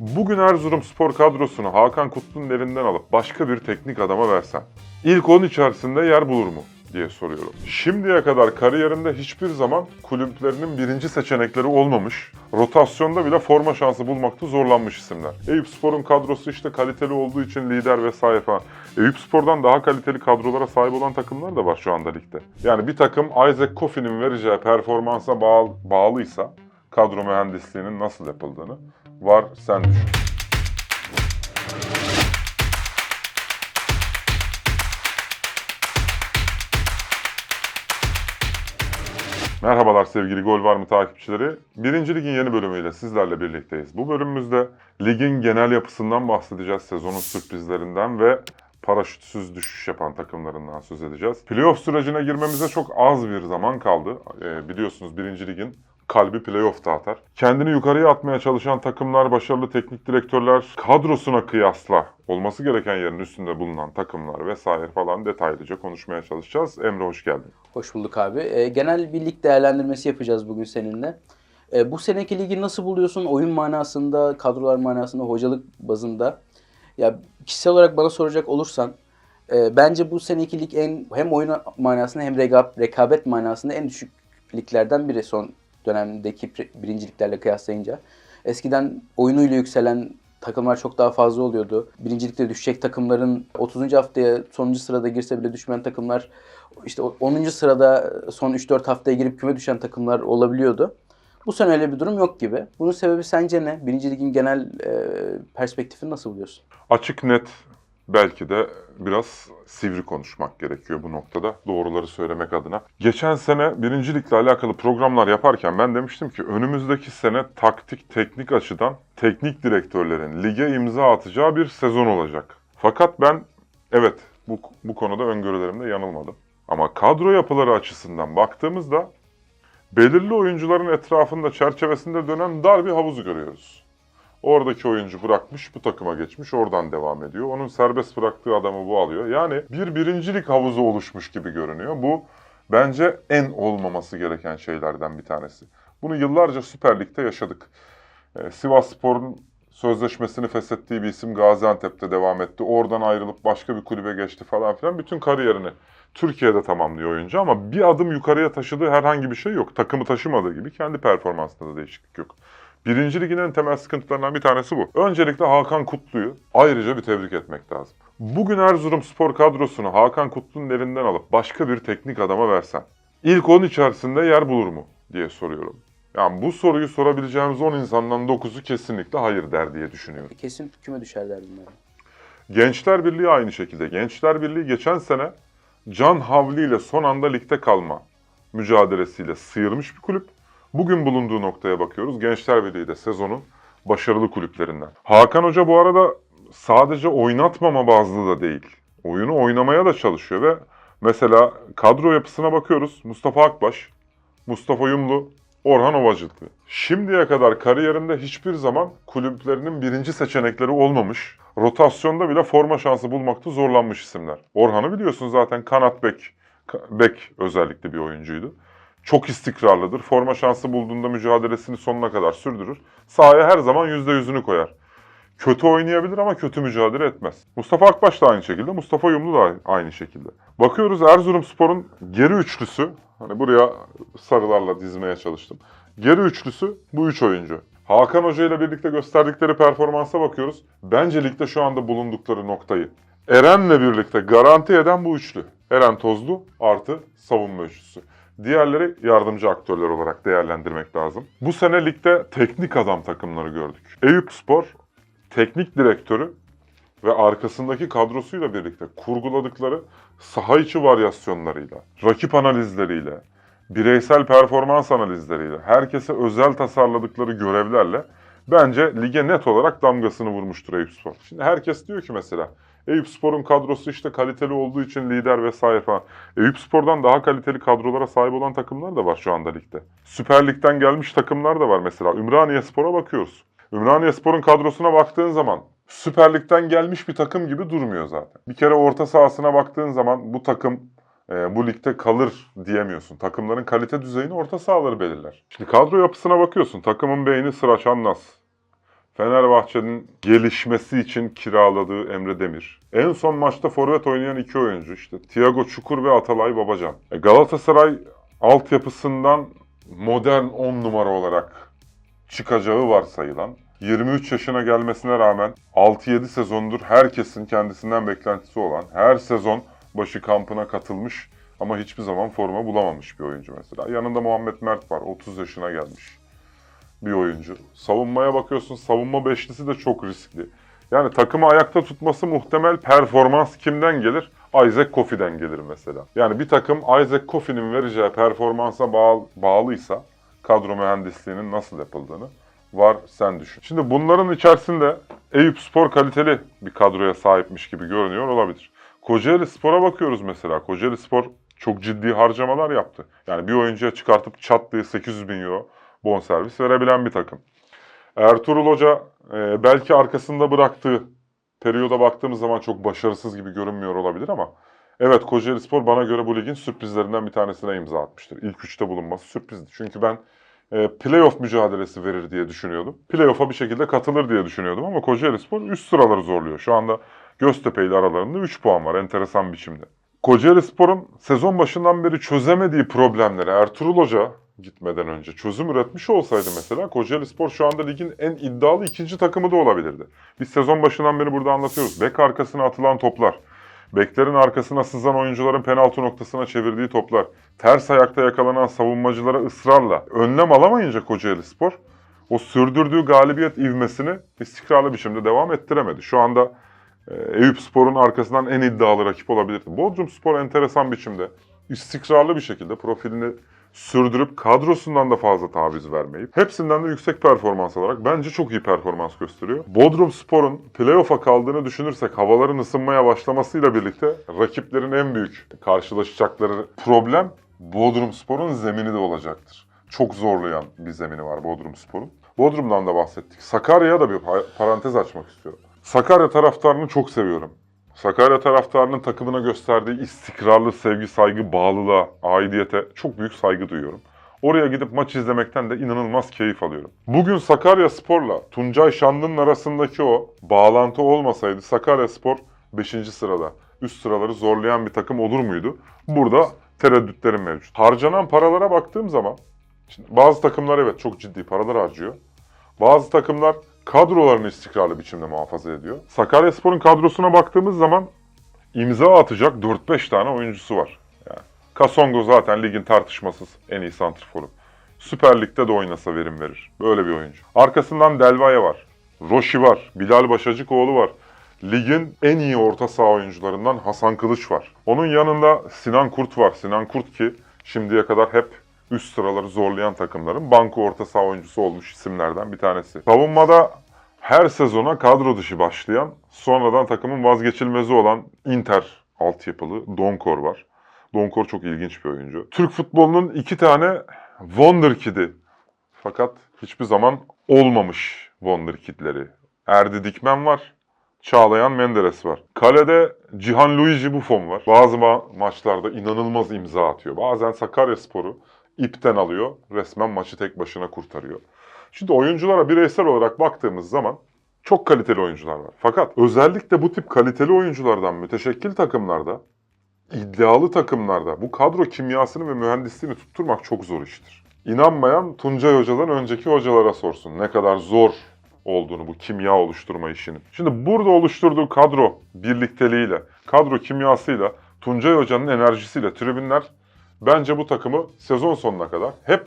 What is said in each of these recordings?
Bugün Erzurum spor kadrosunu Hakan Kutlu'nun elinden alıp başka bir teknik adama versen, ilk 10 içerisinde yer bulur mu diye soruyorum. Şimdiye kadar kariyerinde hiçbir zaman kulüplerinin birinci seçenekleri olmamış, rotasyonda bile forma şansı bulmakta zorlanmış isimler. Eyüp Spor'un kadrosu işte kaliteli olduğu için lider vesaire falan. Eyüp Spor'dan daha kaliteli kadrolara sahip olan takımlar da var şu anda ligde. Yani bir takım Isaac Kofi'nin vereceği performansa bağlı, bağlıysa kadro mühendisliğinin nasıl yapıldığını var sen düşün. Merhabalar sevgili Gol Var mı takipçileri. Birinci Lig'in yeni bölümüyle sizlerle birlikteyiz. Bu bölümümüzde ligin genel yapısından bahsedeceğiz, sezonun sürprizlerinden ve paraşütsüz düşüş yapan takımlarından söz edeceğiz. Playoff sürecine girmemize çok az bir zaman kaldı. Ee, biliyorsunuz birinci ligin kalbi playoff'ta atar. Kendini yukarıya atmaya çalışan takımlar, başarılı teknik direktörler, kadrosuna kıyasla olması gereken yerin üstünde bulunan takımlar vesaire falan detaylıca konuşmaya çalışacağız. Emre hoş geldin. Hoş bulduk abi. Ee, genel bir lig değerlendirmesi yapacağız bugün seninle. Ee, bu seneki ligi nasıl buluyorsun? Oyun manasında, kadrolar manasında, hocalık bazında. Ya kişisel olarak bana soracak olursan, e, bence bu seneki lig en hem oyun manasında hem rekabet manasında en düşük liglerden biri son dönemdeki birinciliklerle kıyaslayınca. Eskiden oyunuyla yükselen takımlar çok daha fazla oluyordu. Birincilikte düşecek takımların 30. haftaya sonuncu sırada girse bile düşmeyen takımlar işte o 10. sırada son 3-4 haftaya girip küme düşen takımlar olabiliyordu. Bu sene öyle bir durum yok gibi. Bunun sebebi sence ne? Birinci ligin genel e, perspektifini nasıl buluyorsun? Açık net belki de biraz sivri konuşmak gerekiyor bu noktada. Doğruları söylemek adına. Geçen sene birincilikle alakalı programlar yaparken ben demiştim ki önümüzdeki sene taktik teknik açıdan teknik direktörlerin lige imza atacağı bir sezon olacak. Fakat ben evet bu, bu konuda öngörülerimde yanılmadım. Ama kadro yapıları açısından baktığımızda belirli oyuncuların etrafında çerçevesinde dönen dar bir havuzu görüyoruz. Oradaki oyuncu bırakmış, bu takıma geçmiş, oradan devam ediyor. Onun serbest bıraktığı adamı bu alıyor. Yani bir birincilik havuzu oluşmuş gibi görünüyor. Bu bence en olmaması gereken şeylerden bir tanesi. Bunu yıllarca Süper Lig'de yaşadık. Ee, Sivas Spor'un sözleşmesini feshettiği bir isim Gaziantep'te devam etti. Oradan ayrılıp başka bir kulübe geçti falan filan. Bütün kariyerini Türkiye'de tamamlıyor oyuncu ama bir adım yukarıya taşıdığı herhangi bir şey yok. Takımı taşımadığı gibi kendi performansında da değişiklik yok. Birinci ligin en temel sıkıntılarından bir tanesi bu. Öncelikle Hakan Kutlu'yu ayrıca bir tebrik etmek lazım. Bugün Erzurum spor kadrosunu Hakan Kutlu'nun elinden alıp başka bir teknik adama versen, ilk 10 içerisinde yer bulur mu diye soruyorum. Yani bu soruyu sorabileceğimiz 10 insandan 9'u kesinlikle hayır der diye düşünüyorum. Kesin küme düşer derdim ben. Gençler Birliği aynı şekilde. Gençler Birliği geçen sene can havliyle son anda ligde kalma mücadelesiyle sıyırmış bir kulüp. Bugün bulunduğu noktaya bakıyoruz. Gençler Birliği de sezonun başarılı kulüplerinden. Hakan Hoca bu arada sadece oynatmama bazlı da değil. Oyunu oynamaya da çalışıyor ve mesela kadro yapısına bakıyoruz. Mustafa Akbaş, Mustafa Yumlu, Orhan Ovacıklı. Şimdiye kadar kariyerinde hiçbir zaman kulüplerinin birinci seçenekleri olmamış. Rotasyonda bile forma şansı bulmakta zorlanmış isimler. Orhan'ı biliyorsun zaten kanat bek, bek özellikle bir oyuncuydu. Çok istikrarlıdır. Forma şansı bulduğunda mücadelesini sonuna kadar sürdürür. Sahaya her zaman %100'ünü koyar. Kötü oynayabilir ama kötü mücadele etmez. Mustafa Akbaş da aynı şekilde, Mustafa Yumlu da aynı şekilde. Bakıyoruz Erzurum Spor'un geri üçlüsü, hani buraya sarılarla dizmeye çalıştım. Geri üçlüsü bu üç oyuncu. Hakan Hoca ile birlikte gösterdikleri performansa bakıyoruz. Bence ligde şu anda bulundukları noktayı Eren'le birlikte garanti eden bu üçlü. Eren Tozlu artı savunma üçlüsü. Diğerleri yardımcı aktörler olarak değerlendirmek lazım. Bu sene ligde teknik adam takımları gördük. Eyüp Spor teknik direktörü ve arkasındaki kadrosuyla birlikte kurguladıkları saha içi varyasyonlarıyla, rakip analizleriyle, bireysel performans analizleriyle, herkese özel tasarladıkları görevlerle bence lige net olarak damgasını vurmuştur Eyüp Spor. Şimdi herkes diyor ki mesela Eyüp Spor'un kadrosu işte kaliteli olduğu için lider vesaire falan. Eyüp Spor'dan daha kaliteli kadrolara sahip olan takımlar da var şu anda ligde. Süper Lig'den gelmiş takımlar da var mesela. Ümraniye Spor'a bakıyoruz. Ümraniye Spor'un kadrosuna baktığın zaman Süper Lig'den gelmiş bir takım gibi durmuyor zaten. Bir kere orta sahasına baktığın zaman bu takım e, bu ligde kalır diyemiyorsun. Takımların kalite düzeyini orta sahaları belirler. Şimdi kadro yapısına bakıyorsun. Takımın beyni Sıraç Anlas, Fenerbahçe'nin gelişmesi için kiraladığı Emre Demir. En son maçta forvet oynayan iki oyuncu işte Thiago Çukur ve Atalay Babacan. E, Galatasaray altyapısından modern 10 numara olarak çıkacağı varsayılan 23 yaşına gelmesine rağmen 6-7 sezondur herkesin kendisinden beklentisi olan, her sezon başı kampına katılmış ama hiçbir zaman forma bulamamış bir oyuncu mesela. Yanında Muhammed Mert var, 30 yaşına gelmiş bir oyuncu. Savunmaya bakıyorsun, savunma beşlisi de çok riskli. Yani takımı ayakta tutması muhtemel performans kimden gelir? Isaac Kofi'den gelir mesela. Yani bir takım Isaac Kofi'nin vereceği performansa bağlı, bağlıysa kadro mühendisliğinin nasıl yapıldığını var sen düşün. Şimdi bunların içerisinde Eyüp Spor kaliteli bir kadroya sahipmiş gibi görünüyor olabilir. Kocaeli Spor'a bakıyoruz mesela. Kocaeli Spor çok ciddi harcamalar yaptı. Yani bir oyuncuya çıkartıp çat diye 800 bin euro bonservis verebilen bir takım. Ertuğrul Hoca e, belki arkasında bıraktığı periyoda baktığımız zaman çok başarısız gibi görünmüyor olabilir ama evet Kocaeli Spor bana göre bu ligin sürprizlerinden bir tanesine imza atmıştır. İlk üçte bulunması sürprizdi. Çünkü ben e, playoff mücadelesi verir diye düşünüyordum. Playoff'a bir şekilde katılır diye düşünüyordum ama Kocaeli Spor üst sıraları zorluyor. Şu anda Göztepe ile aralarında 3 puan var enteresan biçimde. Kocaeli Spor'un sezon başından beri çözemediği problemleri Ertuğrul Hoca gitmeden önce çözüm üretmiş olsaydı mesela Kocaeli Spor şu anda ligin en iddialı ikinci takımı da olabilirdi. Biz sezon başından beri burada anlatıyoruz. Bek arkasına atılan toplar, beklerin arkasına sızan oyuncuların penaltı noktasına çevirdiği toplar, ters ayakta yakalanan savunmacılara ısrarla önlem alamayınca Kocaeli Spor o sürdürdüğü galibiyet ivmesini istikrarlı biçimde devam ettiremedi. Şu anda e, Eyüp Spor'un arkasından en iddialı rakip olabilirdi. Bodrum Spor enteresan biçimde istikrarlı bir şekilde profilini sürdürüp kadrosundan da fazla taviz vermeyip hepsinden de yüksek performans alarak bence çok iyi performans gösteriyor. Bodrum Spor'un playoff'a kaldığını düşünürsek havaların ısınmaya başlamasıyla birlikte rakiplerin en büyük karşılaşacakları problem Bodrum Spor'un zemini de olacaktır. Çok zorlayan bir zemini var Bodrum Spor'un. Bodrum'dan da bahsettik. Sakarya'ya da bir pa- parantez açmak istiyorum. Sakarya taraftarını çok seviyorum. Sakarya taraftarının takımına gösterdiği istikrarlı sevgi, saygı, bağlılığa, aidiyete çok büyük saygı duyuyorum. Oraya gidip maç izlemekten de inanılmaz keyif alıyorum. Bugün Sakarya Spor'la Tuncay Şanlı'nın arasındaki o bağlantı olmasaydı Sakarya Spor 5. sırada üst sıraları zorlayan bir takım olur muydu? Burada tereddütlerim mevcut. Harcanan paralara baktığım zaman şimdi bazı takımlar evet çok ciddi paralar harcıyor. Bazı takımlar kadrolarını istikrarlı biçimde muhafaza ediyor. Sakaryaspor'un kadrosuna baktığımız zaman imza atacak 4-5 tane oyuncusu var. Yani Kasongo zaten ligin tartışmasız en iyi santrforu. Süper Lig'de de oynasa verim verir. Böyle bir oyuncu. Arkasından Delvaya var. Roşi var. Bilal Başacıkoğlu var. Ligin en iyi orta saha oyuncularından Hasan Kılıç var. Onun yanında Sinan Kurt var. Sinan Kurt ki şimdiye kadar hep üst sıraları zorlayan takımların banko orta saha oyuncusu olmuş isimlerden bir tanesi. Savunmada her sezona kadro dışı başlayan, sonradan takımın vazgeçilmezi olan Inter altyapılı Donkor var. Donkor çok ilginç bir oyuncu. Türk futbolunun iki tane Wonderkid'i fakat hiçbir zaman olmamış Wonderkid'leri. Erdi Dikmen var, Çağlayan Menderes var. Kalede Cihan Luigi Buffon var. Bazı ma- maçlarda inanılmaz imza atıyor. Bazen Sakaryaspor'u ipten alıyor, resmen maçı tek başına kurtarıyor. Şimdi oyunculara bireysel olarak baktığımız zaman çok kaliteli oyuncular var. Fakat özellikle bu tip kaliteli oyunculardan müteşekkil takımlarda, iddialı takımlarda bu kadro kimyasını ve mühendisliğini tutturmak çok zor iştir. İnanmayan Tuncay Hoca'dan önceki hocalara sorsun ne kadar zor olduğunu bu kimya oluşturma işinin. Şimdi burada oluşturduğu kadro birlikteliğiyle, kadro kimyasıyla, Tuncay Hoca'nın enerjisiyle tribünler bence bu takımı sezon sonuna kadar hep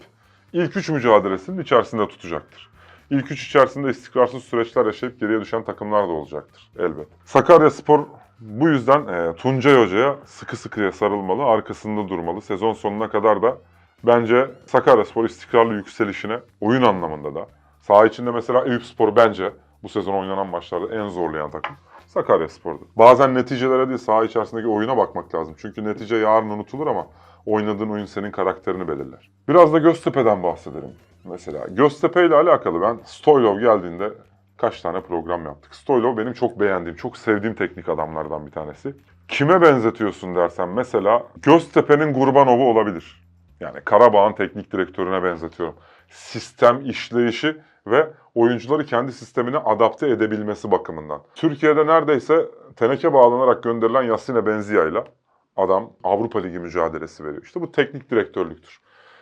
ilk üç mücadelesinin içerisinde tutacaktır. İlk üç içerisinde istikrarsız süreçler yaşayıp geriye düşen takımlar da olacaktır elbet. Sakarya Spor bu yüzden e, Tuncay Hoca'ya sıkı sıkıya sarılmalı, arkasında durmalı. Sezon sonuna kadar da bence Sakarya Spor istikrarlı yükselişine oyun anlamında da saha içinde mesela Eyüp Spor bence bu sezon oynanan maçlarda en zorlayan takım. Sakarya Spor'du. Bazen neticelere değil saha içerisindeki oyuna bakmak lazım. Çünkü netice yarın unutulur ama oynadığın oyun senin karakterini belirler. Biraz da Göztepe'den bahsedelim. Mesela Göztepe ile alakalı ben Stoylov geldiğinde kaç tane program yaptık. Stoylov benim çok beğendiğim, çok sevdiğim teknik adamlardan bir tanesi. Kime benzetiyorsun dersen mesela Göztepe'nin Gurbanov'u olabilir. Yani Karabağ'ın teknik direktörüne benzetiyorum. Sistem işleyişi ve oyuncuları kendi sistemine adapte edebilmesi bakımından. Türkiye'de neredeyse teneke bağlanarak gönderilen Yassine Benziya'yla adam Avrupa Ligi mücadelesi veriyor. İşte bu teknik direktörlüktür.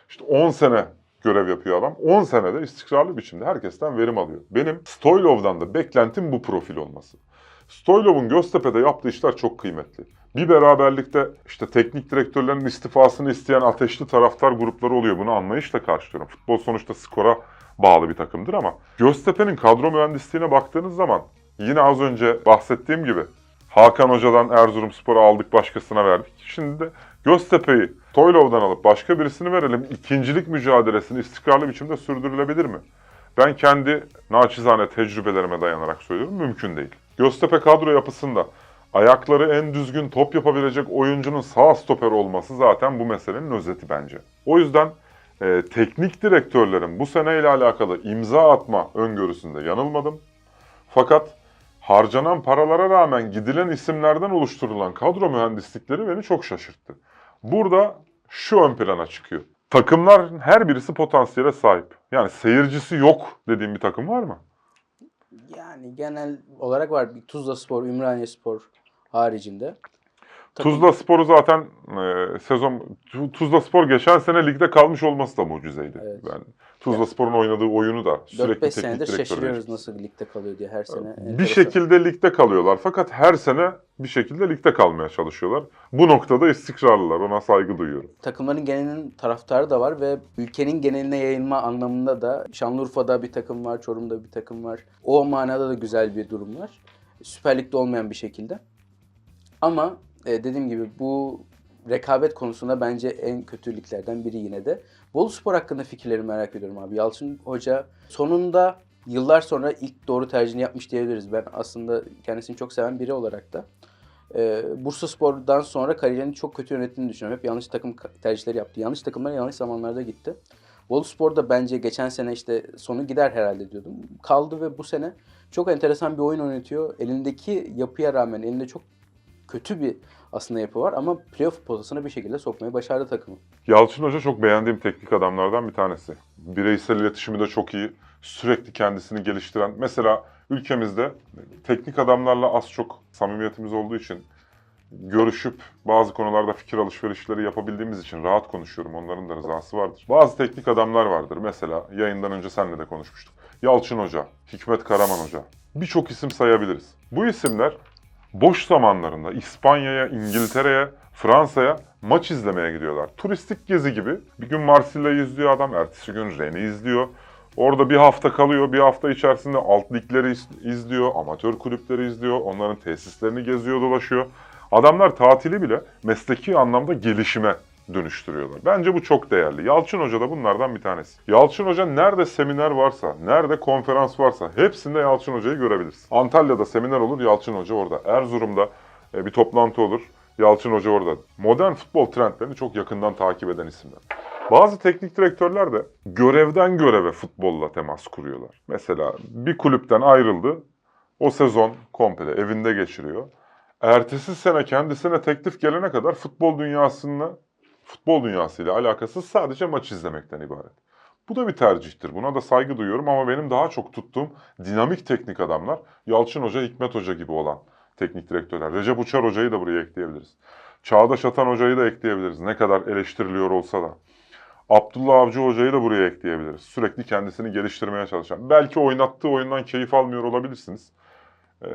İşte 10 sene görev yapıyor adam. 10 senede istikrarlı biçimde herkesten verim alıyor. Benim Stoylov'dan da beklentim bu profil olması. Stoylov'un Göztepe'de yaptığı işler çok kıymetli. Bir beraberlikte işte teknik direktörlerin istifasını isteyen ateşli taraftar grupları oluyor. Bunu anlayışla karşılıyorum. Futbol sonuçta skora bağlı bir takımdır ama Göztepe'nin kadro mühendisliğine baktığınız zaman yine az önce bahsettiğim gibi Hakan Hoca'dan Erzurumspor'u aldık başkasına verdik. Şimdi de Göztepe'yi Toylov'dan alıp başka birisini verelim. İkincilik mücadelesini istikrarlı biçimde sürdürülebilir mi? Ben kendi naçizane tecrübelerime dayanarak söylüyorum. Mümkün değil. Göztepe kadro yapısında ayakları en düzgün top yapabilecek oyuncunun sağ stoper olması zaten bu meselenin özeti bence. O yüzden e, teknik direktörlerin bu seneyle alakalı imza atma öngörüsünde yanılmadım. Fakat harcanan paralara rağmen gidilen isimlerden oluşturulan kadro mühendislikleri beni çok şaşırttı. Burada şu ön plana çıkıyor. Takımlar her birisi potansiyele sahip. Yani seyircisi yok dediğim bir takım var mı? Yani genel olarak var. Tuzla Spor, Ümraniye Spor haricinde. Tuzla Spor'u zaten e, sezon Tu- Tuzla Spor geçen sene ligde kalmış olması da mucizeydi. Evet. Ben Tuzla Spor'un oynadığı oyunu da sürekli 4-5 teknik senedir şaşırıyoruz değişti. nasıl ligde kalıyor diye her sene. Bir Enteresan. şekilde ligde kalıyorlar fakat her sene bir şekilde ligde kalmaya çalışıyorlar. Bu noktada istikrarlılar. Ona saygı duyuyorum. Takımların genelinin taraftarı da var ve ülkenin geneline yayılma anlamında da Şanlıurfa'da bir takım var, Çorum'da bir takım var. O manada da güzel bir durum var. Süper Lig'de olmayan bir şekilde. Ama e, dediğim gibi bu rekabet konusunda bence en kötü liglerden biri yine de. Bolu Spor hakkında fikirleri merak ediyorum abi. Yalçın Hoca sonunda yıllar sonra ilk doğru tercihini yapmış diyebiliriz. Ben aslında kendisini çok seven biri olarak da. Ee, Bursa Spor'dan sonra kariyerini çok kötü yönettiğini düşünüyorum. Hep yanlış takım tercihleri yaptı. Yanlış takımlara yanlış zamanlarda gitti. Bolu Spor da bence geçen sene işte sonu gider herhalde diyordum. Kaldı ve bu sene çok enteresan bir oyun oynatıyor. Elindeki yapıya rağmen elinde çok kötü bir aslında yapı var ama playoff potasına bir şekilde sokmayı başardı takımı. Yalçın Hoca çok beğendiğim teknik adamlardan bir tanesi. Bireysel iletişimi de çok iyi. Sürekli kendisini geliştiren. Mesela ülkemizde teknik adamlarla az çok samimiyetimiz olduğu için görüşüp bazı konularda fikir alışverişleri yapabildiğimiz için rahat konuşuyorum. Onların da rızası vardır. Bazı teknik adamlar vardır. Mesela yayından önce seninle de konuşmuştuk. Yalçın Hoca, Hikmet Karaman Hoca. Birçok isim sayabiliriz. Bu isimler boş zamanlarında İspanya'ya, İngiltere'ye, Fransa'ya maç izlemeye gidiyorlar. Turistik gezi gibi. Bir gün Marsilya'yı izliyor adam, ertesi gün Rennes'i izliyor. Orada bir hafta kalıyor, bir hafta içerisinde alt ligleri iz- izliyor, amatör kulüpleri izliyor, onların tesislerini geziyor, dolaşıyor. Adamlar tatili bile mesleki anlamda gelişime dönüştürüyorlar. Bence bu çok değerli. Yalçın Hoca da bunlardan bir tanesi. Yalçın Hoca nerede seminer varsa, nerede konferans varsa hepsinde Yalçın Hoca'yı görebiliriz. Antalya'da seminer olur, Yalçın Hoca orada. Erzurum'da e, bir toplantı olur, Yalçın Hoca orada. Modern futbol trendlerini çok yakından takip eden isimler. Bazı teknik direktörler de görevden göreve futbolla temas kuruyorlar. Mesela bir kulüpten ayrıldı, o sezon komple evinde geçiriyor. Ertesi sene kendisine teklif gelene kadar futbol dünyasında futbol dünyasıyla alakasız sadece maç izlemekten ibaret. Bu da bir tercihtir. Buna da saygı duyuyorum ama benim daha çok tuttuğum dinamik teknik adamlar Yalçın Hoca, Hikmet Hoca gibi olan teknik direktörler. Recep Uçar Hoca'yı da buraya ekleyebiliriz. Çağdaş Atan Hoca'yı da ekleyebiliriz. Ne kadar eleştiriliyor olsa da. Abdullah Avcı Hoca'yı da buraya ekleyebiliriz. Sürekli kendisini geliştirmeye çalışan. Belki oynattığı oyundan keyif almıyor olabilirsiniz. Ee,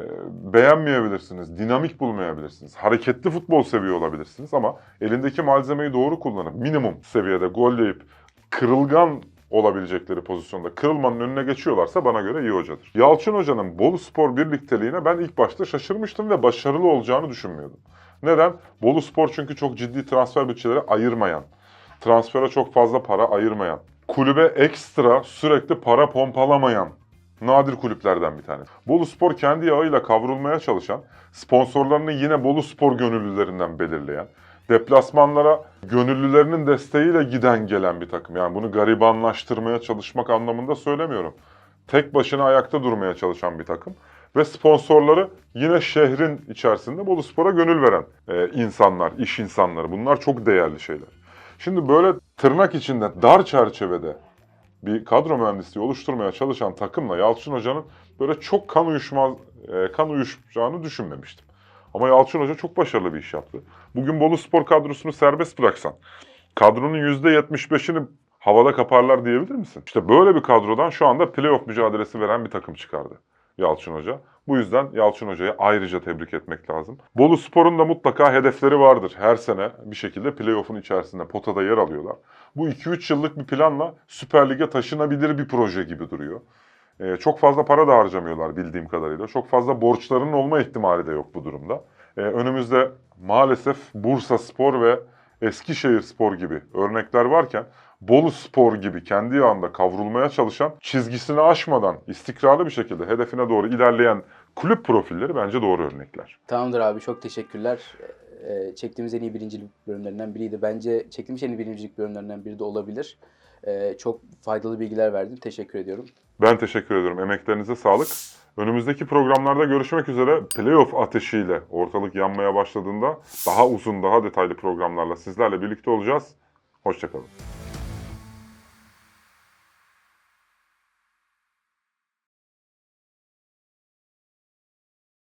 beğenmeyebilirsiniz, dinamik bulmayabilirsiniz, hareketli futbol seviyor olabilirsiniz ama elindeki malzemeyi doğru kullanıp minimum seviyede golleyip kırılgan olabilecekleri pozisyonda kırılmanın önüne geçiyorlarsa bana göre iyi hocadır. Yalçın Hoca'nın Bolu Spor birlikteliğine ben ilk başta şaşırmıştım ve başarılı olacağını düşünmüyordum. Neden? Bolu Spor çünkü çok ciddi transfer bütçeleri ayırmayan, transfere çok fazla para ayırmayan, kulübe ekstra sürekli para pompalamayan nadir kulüplerden bir tanesi. Bolu Spor kendi yağıyla kavrulmaya çalışan, sponsorlarını yine Bolu Spor gönüllülerinden belirleyen, deplasmanlara gönüllülerinin desteğiyle giden gelen bir takım. Yani bunu garibanlaştırmaya çalışmak anlamında söylemiyorum. Tek başına ayakta durmaya çalışan bir takım. Ve sponsorları yine şehrin içerisinde Bolu Spor'a gönül veren e, insanlar, iş insanları. Bunlar çok değerli şeyler. Şimdi böyle tırnak içinde dar çerçevede bir kadro mühendisliği oluşturmaya çalışan takımla Yalçın Hoca'nın böyle çok kan uyuşmaz, e, kan uyuşacağını düşünmemiştim. Ama Yalçın Hoca çok başarılı bir iş yaptı. Bugün Bolu Spor kadrosunu serbest bıraksan, kadronun %75'ini havada kaparlar diyebilir misin? İşte böyle bir kadrodan şu anda playoff mücadelesi veren bir takım çıkardı Yalçın Hoca. Bu yüzden Yalçın Hoca'yı ayrıca tebrik etmek lazım. Bolu Spor'un da mutlaka hedefleri vardır. Her sene bir şekilde playoff'un içerisinde potada yer alıyorlar. Bu 2-3 yıllık bir planla Süper Lig'e taşınabilir bir proje gibi duruyor. Ee, çok fazla para da harcamıyorlar bildiğim kadarıyla. Çok fazla borçlarının olma ihtimali de yok bu durumda. Ee, önümüzde maalesef Bursa Spor ve Eskişehir Spor gibi örnekler varken Bolu Spor gibi kendi yağında kavrulmaya çalışan, çizgisini aşmadan istikrarlı bir şekilde hedefine doğru ilerleyen kulüp profilleri bence doğru örnekler. Tamamdır abi çok teşekkürler. Ee, çektiğimiz en iyi birincilik bölümlerinden biriydi. Bence çektiğimiz en iyi birincilik bölümlerinden biri de olabilir. Ee, çok faydalı bilgiler verdin. Teşekkür ediyorum. Ben teşekkür ediyorum. Emeklerinize sağlık. Önümüzdeki programlarda görüşmek üzere. Playoff ateşiyle ortalık yanmaya başladığında daha uzun, daha detaylı programlarla sizlerle birlikte olacağız. Hoşçakalın.